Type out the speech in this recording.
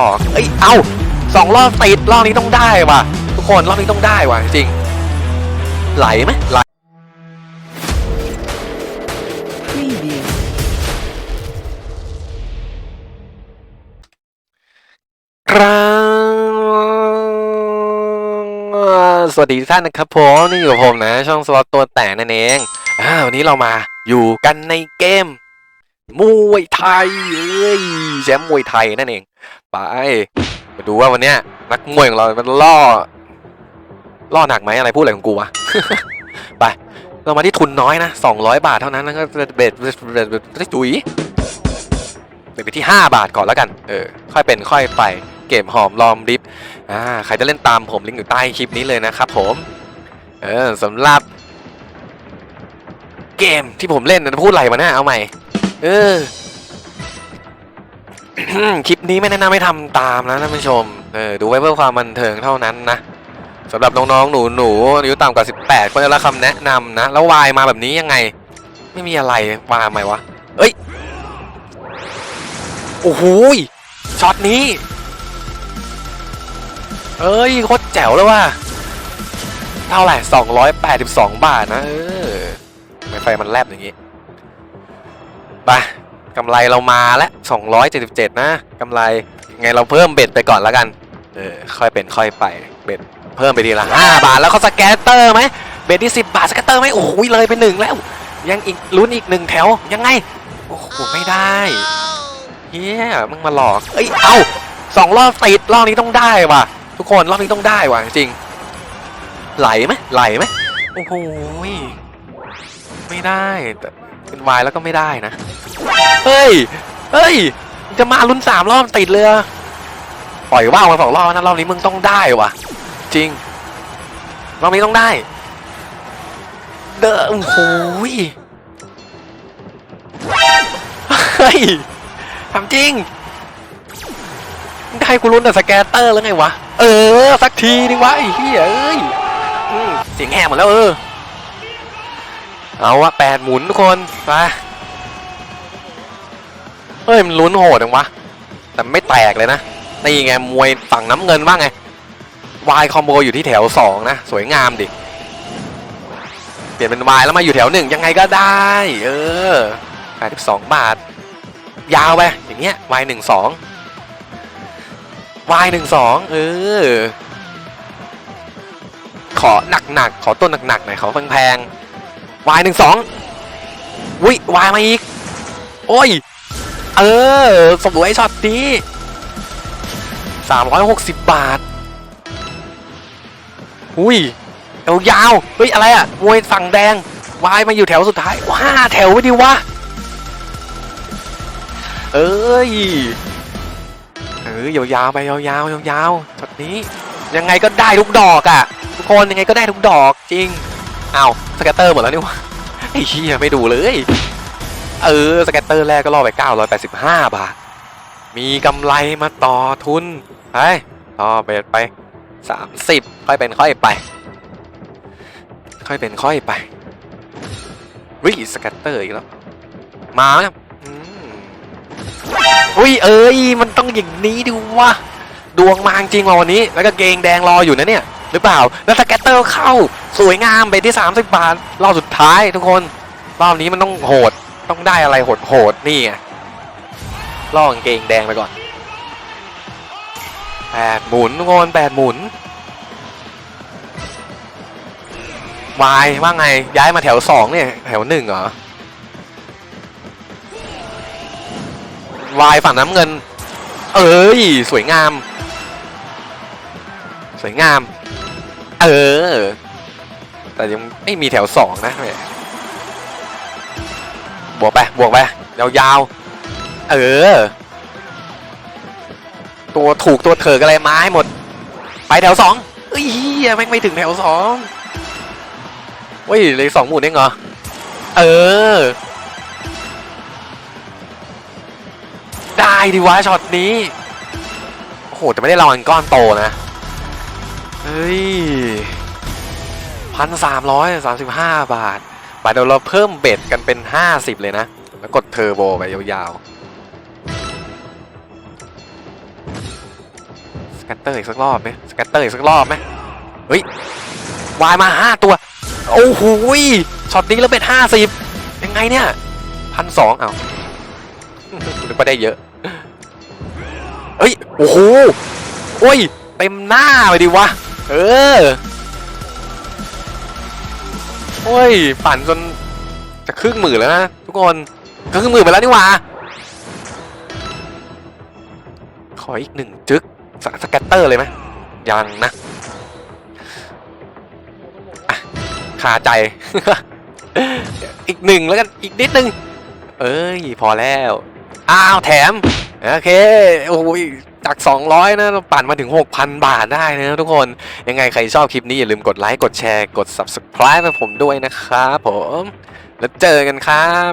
ออกเอ้ย เอ้าสองรอบติดรอบนี้ต้องได้ว่ะ ทุกคนรอบนี้ต้องได้ว่ะ จริง ไหลไหมไหลครับสวัสดีทุกท่านนะครับผมนี่อยู่กับผมนะ ช่องสล็อตตัวแต่นั่นเองอ่าวันนี้เรามาอยู่กันในเกมมวยไทยเอ้ยแชมป์มวยไทยนั่นเอง ไปมาดูว่าวันเนี้ยนักมวยของเรา มันล่อ ล่อหนักไหมอะไรพูดอะไรของกูวะ ไป เรามาที่ทุนน้อยนะ200บาทเท่านั้นแล้วก็เบ็ดเบ็ดเบ็ดเบ็ดจุ๋ยเบ็ดไปที่5บาทก่อนแล้วกัน เออ ค่อยเป็นค่อยไป เกมหอมรอมริบอ่า ใครจะเล่นตามผมลิงก์อยู่ใต้คลิปนี้เลยนะครับผม เออสำหรับ เกมที่ผมเล่นนะพูดอะไรมาเนี่ยเอาใหม่ เออ คลิปนี้ไม่แนะนำให้ทำตามนะท่านผู้ชม เออดูไว้เพื่อความบันเทิงเท่านั้นนะสำหรับน้องๆ หนูๆอายุต่ำกว่า 18ควรจะรับคำแนะนำนะ แล้ววายมาแบบนี้ยังไง ไม่มีอะไรวายทำไมวะ เอ้ย โอ้โหช็อตนี้ เอ้ย โคตรแจ๋วเลยว่ะเท่าไหร่ 282 บาทนะ เออทำไมไฟมันแลบอย่างงี้ ไป กำไรเรามาแล้ว277 นะกำไรไงเราเพิ่มเบ็ดไปก่อนแล้วกัน เออ ค่อยเป็นค่อยไป เบ็ดเพิ่มไปทีละ 5 บาท แล้วเขาสแกตเตอร์ไหม เบ็ดที่ 10 บาทสแกตเตอร์ไหมโอ้โหเลยไปหนึ่งแล้ว ยังอีกลุ้นอีกหนึ่งแถว ยังไง โอ้โห ไม่ได้เฮียมึงมาหลอก เอ้ย เอ้าสองรอบติดรอบนี้ต้องได้ว่ะ ทุกคนรอบนี้ต้องได้ว่ะจริง ไหลไหมไหลไหมโอ้โหยไม่ได้แต่ เป็นวายแล้วก็ไม่ได้นะ เฮ้ย เฮ้ย จะมาลุ้นสามรอบติดเลยปล่อยว่าวมาสองรอบนะรอบนี้มึงต้องได้วะจริง รอบนี้ต้องได้ เด้อโอ้โหยเฮ้ยทำจริงได้กูลุ้นแต่สแกตเตอร์แล้วไงวะ เออ สักทีนึงวะไอ้เหี้ยเอ้ยเสียงแหบหมดแล้วเออ เอาวะแปดหมุนทุกคนไปเฮ้ยมันลุ้นโหดจังวะ แต่ไม่แตกเลยนะ นี่ไงมวยฝั่งน้ำเงินว่าไงวายคอมโบอยู่ที่แถวสองนะ สวยงามดิ เปลี่ยนเป็นวายแล้วมาอยู่แถวหนึ่งยังไงก็ได้ เออแปดสิบสองบาท ยาวไปอย่างเงี้ยวายหนึ่งสองวายหนึ่งสองเออ ขอหนักๆ ขอต้นหนักๆหน่อยขอแพงๆ วายหนึ่งสองวิวายมาอีก โอ้ย เออสมวยช็อตนี้สามร้อยหกสิบบาท อุ้ยยาวๆเฮ้ย อะไรอะมวยฝั่งแดง วายมาอยู่แถวสุดท้ายว้าแถวไว้ดิวะ เอ้ย เออยาวๆไปยาวๆยาวๆช็อตนี้ ยังไงก็ได้ทุกดอกอะทุกคนยังไงก็ได้ทุกดอกจริง อ้าวสแกตเตอร์หมดแล้วนี่วะไอ้เชี่ยไม่ดูเลย เออสแกตเตอร์แรกก็ล่อไป 985 บาท มีกำไรมาต่อทุนไปต่อเบ็ดไป 30 ค่อยเป็นค่อยไป ค่อยเป็นค่อยไปวิสแกตเตอร์อีกแล้ว มาแล้วครับอืมอุ้ยเอ้ยมันต้องอย่างนี้ดิวะดวงมาจริงว่ะวันนี้ แล้วก็เกงแดงรออยู่นะเนี่ย หรือเปล่า แล้วสแกตเตอร์เข้า สวยงามไปที่ 30 บาทรอบสุดท้ายทุกคนรอบนี้มันต้องโหดต้องได้อะไรโหดโหดนี่ไงล่อกางเกงแดงไปก่อนแปดหมุนทุกคนแปดหมุนวายว่าไงย้ายมาแถวสองเนี่ยแถวหนึ่งเหรอวายฝั่งน้ำเงิน เอ้ย สวยงาม สวยงาม เออ แต่ยังไม่มีแถวสองนะบวกไปบวกไปยาวๆเออ ตัวถูกตัวเถิกอะไรมาให้หมด ไปแถวสองเอ้ยเหี้ยแม่งไม่ถึงแถวสองเว้ยเลยสองหมุนเองเหรอ เออ ได้ดิวะช็อตนี้โอ้โหแต่ไม่ได้รางวัลก้อนโตนะ เฮ้ย พันสามร้อยสามสิบห้าบาทบาทเดี๋ยวเราเพิ่มเบ็ดกันเป็นห้าสิบเลยนะ แล้วกดเทอร์โบไปยาวๆ สกตเตอร์อีกสักรอบไหมสแกตเตอร์อีกสักรอบไหมเฮ้ยวายมาห้าตัว โอ้โหช็อตนี้แล้วเป็นห้าสิบยังไงเนี่ยพันสองเอานึกว่าได้เยอะเฮ้ย โอ้โหโอ้ย เต็มหน้าไปดิวะ เออ โอ้ยปั่นจนจะครึ่งหมื่นแล้วนะทุกคนก็ครึ่งหมื่นไปแล้วนี่หว่า ขออีกหนึ่งจึ๊กสสแกตเตอร์เลยไหมยังนะะคาใจ อีกหนึ่งแล้วกันอีกนิดนึง เอ้ย พอแล้ว อ้าว แถม โอเคโอ้ยจาก 200 นะเราปั่นมาถึง 6,000 บาทได้นะทุกคนยังไงใครชอบคลิปนี้ อย่าลืมกดไลค์ กดแชร์ กด subscribe ให้ผมด้วยนะครับผม แล้วเจอกันครับ